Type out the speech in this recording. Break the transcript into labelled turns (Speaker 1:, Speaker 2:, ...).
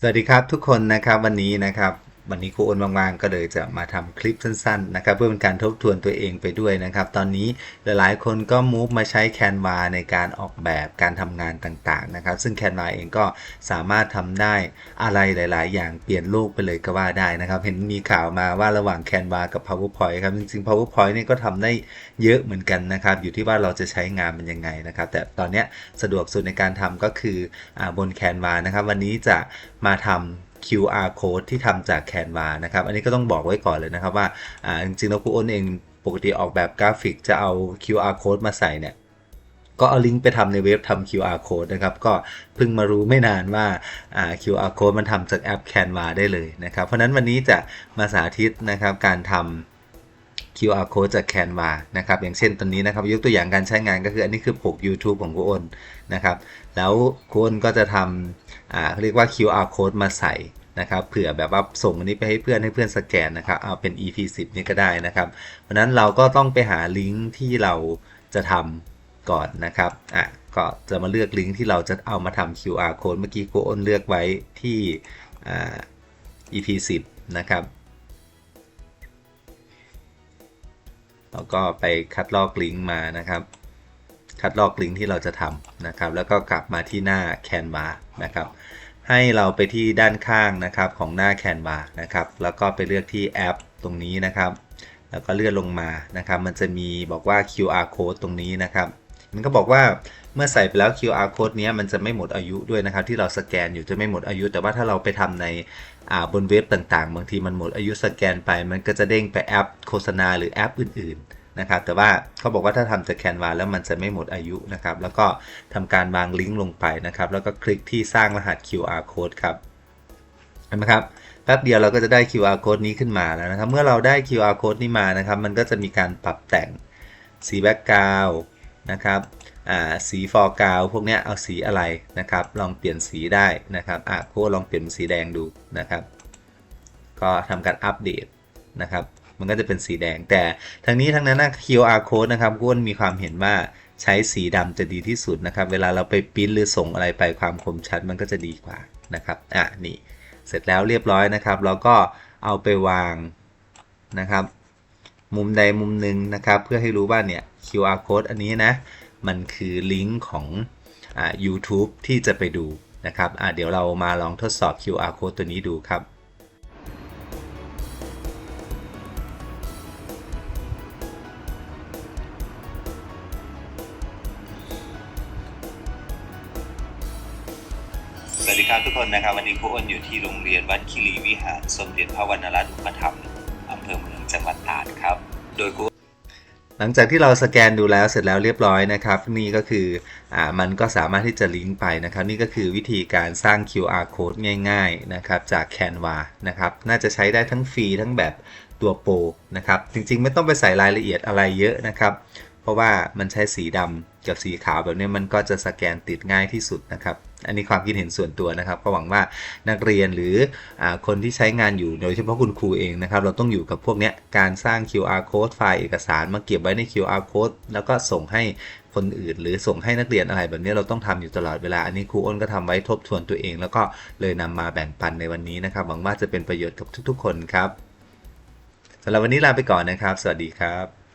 Speaker 1: สวัสดีครับทุกคนนะครับวันนี้นะครับ วันนี้ครูอ้นว่างๆ ก็เลยจะมาทำคลิปสั้นๆนะครับ เพื่อเป็นการทบทวนตัวเองไปด้วยนะครับ ตอนนี้หลายๆ คนก็มูฟมาใช้ Canva ในการออกแบบการทำงานต่างๆนะครับ ซึ่ง Canva เองก็สามารถทำได้อะไรหลาย ๆ อย่างเปลี่ยนโลกไปเลยก็ว่าได้นะครับ เห็นมีข่าวมาว่าระหว่าง Canva กับ PowerPoint ครับจริงๆ PowerPoint เนี่ยก็ทำได้เยอะเหมือนกันนะครับ อยู่ที่ว่าเราจะใช้งานมันยังไงนะครับ แต่ตอนนี้สะดวกสุดในการทำก็คืออบน Canva นะครับ วันนี้จะมาทำ QR code ที่ทำจาก Canva นะครับ อันนี้ก็ต้องบอกไว้ก่อนเลยนะครับว่าจริงๆแล้วครูอ้นเองปกติออกแบบกราฟิกจะเอา QR code มาใส่เนี่ยก็เอาลิงก์ไปทำในเว็บทำ QR code นะครับ ก็เพิ่งมารู้ไม่นานว่าา QR code มันทำจากแอป Canva ได้เลยนะครับ เพราะนั้นวันนี้จะมาสาธิตนะครับการทำ QR code จาก Canva นะครับอย่างเช่นตอนนี้นะครับยกตัวอย่างการใช้งานก็คืออันนี้คือปก YouTube ของครูอ้นนะครับแล้วครูอ้นก็จะทำอ่าเขาเรียกว่า QR code มาใส่นะครับเผื่อแบบว่าส่งอันนี้ไปให้เพื่อนให้เพื่อนสแกนนะครับเอาเป็น EP 10นี่ก็ได้นะครับเพราะนั้นเราก็ต้องไปหาลิงก์ที่เราจะทำก่อนนะครับอะก็จะมาเลือกลิงก์ที่เราจะเอามาทำ QR code เมื่อกี้ครูอ้นเลือกไว้ที่อ่า EP 10นะครับ ก็ไปคัดลอกลิงก์มานะครับ คัดลอกลิงก์ที่เราจะทำนะครับ แล้วก็กลับมาที่หน้า Canva นะครับ ให้เราไปที่ด้านข้างนะครับของหน้า Canva นะครับ แล้วก็ไปเลือกที่แอปตรงนี้นะครับ แล้วก็เลื่อนลงมานะครับ มันจะมีบอกว่า QR code ตรงนี้นะครับ มันก็บอกว่า เมื่อใส่ไปแล้ว QR code เนี้ยมันจะไม่หมดอายุด้วยนะครับ ที่เราสแกนอยู่จะไม่หมดอายุ แต่ว่าถ้าเราไปทำในาบนเว็บต่างๆ บางทีมันหมดอายุสแกนไป มันก็จะเด้งไปแอปโฆษณาหรือแอปอื่น ๆ นะครับ แต่ว่าเขาบอกว่าถ้าทำจาก Canva แล้วมันจะไม่หมดอายุนะครับ แล้วก็ทำการวางลิงก์ลงไปนะครับ แล้วก็คลิกที่สร้างรหัส QR code ครับเห็นไหมครับแป๊บเดียวเราก็จะได้ QR code นี้ขึ้นมาแล้วนะครับ เมื่อเราได้ QR code นี้มานะครับ มันก็จะมีการปรับแต่งสีแบ็กกราวนะครับ สีฟอร์กาวพวกเนี้ยเอาสีอะไรนะครับ ลองเปลี่ยนสีได้นะครับอะโค้ลองเปลี่ยนเป็นสีแดงดูนะครับ ก็ทำการอัปเดตนะครับ มันก็จะเป็นสีแดง แต่ทั้งนี้ทั้งนั้นนะ QR code นะครับก้นมีความเห็นว่าใช้สีดำจะดีที่สุดนะครับ เวลาเราไปปริ้นหรือส่งอะไรไปความคมชัดมันก็จะดีกว่านะครับ อะนี่เสร็จแล้วเรียบร้อยนะครับเราก็เอาไปวางนะครับ มุมใดมุมหนึ่งนะครับ เพื่อให้รู้ว่าเนี่ย QR code อันนี้นะ มันคือลิงก์ของอ่า YouTube ที่จะไปดูนะครับอะเดี๋ยวเรามาลองทดสอบ QR code ตัวนี้ดูครับสวัสดีครับทุกคนนะครับวันนี้ครูอ้นอยู่ที่โรงเรียนวัดคีรีวิหาร สมเด็จพระวรรณรัตน์อุปถัมภ์อำเภอเมืองจังหวัดตราดครับ โดยครู หลังจากที่เราสแกนดูแล้วเสร็จแล้วเรียบร้อยนะครับ นี่ก็คืออ่ามันก็สามารถที่จะลิงก์ไปนะครับ นี่ก็คือวิธีการสร้าง QR code ง่ายๆนะครับจาก Canva นะครับน่าจะใช้ได้ทั้งฟรีทั้งแบบตัวโปรนะครับจริงๆ ไม่ต้องไปใส่รายละเอียดอะไรเยอะนะครับ เพราะว่ามันใช้สีดำกับสีขาวแบบนี้มันก็จะสแกนติดง่ายที่สุดนะครับ อันนี้ความคิดเห็นส่วนตัวนะครับก็หวังว่านักเรียนหรืออคนที่ใช้งานอยู่โดยเฉพาะคุณครูเองนะครับ เราต้องอยู่กับพวกนี้การสร้าง QR code ไฟล์เอกสารมาเก็บไว้ใน QR code แล้วก็ส่งให้คนอื่น หรือส่งให้นักเรียนอะไรแบบนี้เราต้องทำอยู่ตลอดเวลา อันนี้ครูอ้นก็ทำไว้ทบทวนตัวเอง แล้วก็เลยนำมาแบ่งปันในวันนี้นะครับ หวังว่าจะเป็นประโยชน์กับทุกๆ คนครับสำหรับวันนี้ลาไปก่อนนะครับ สวัสดีครับ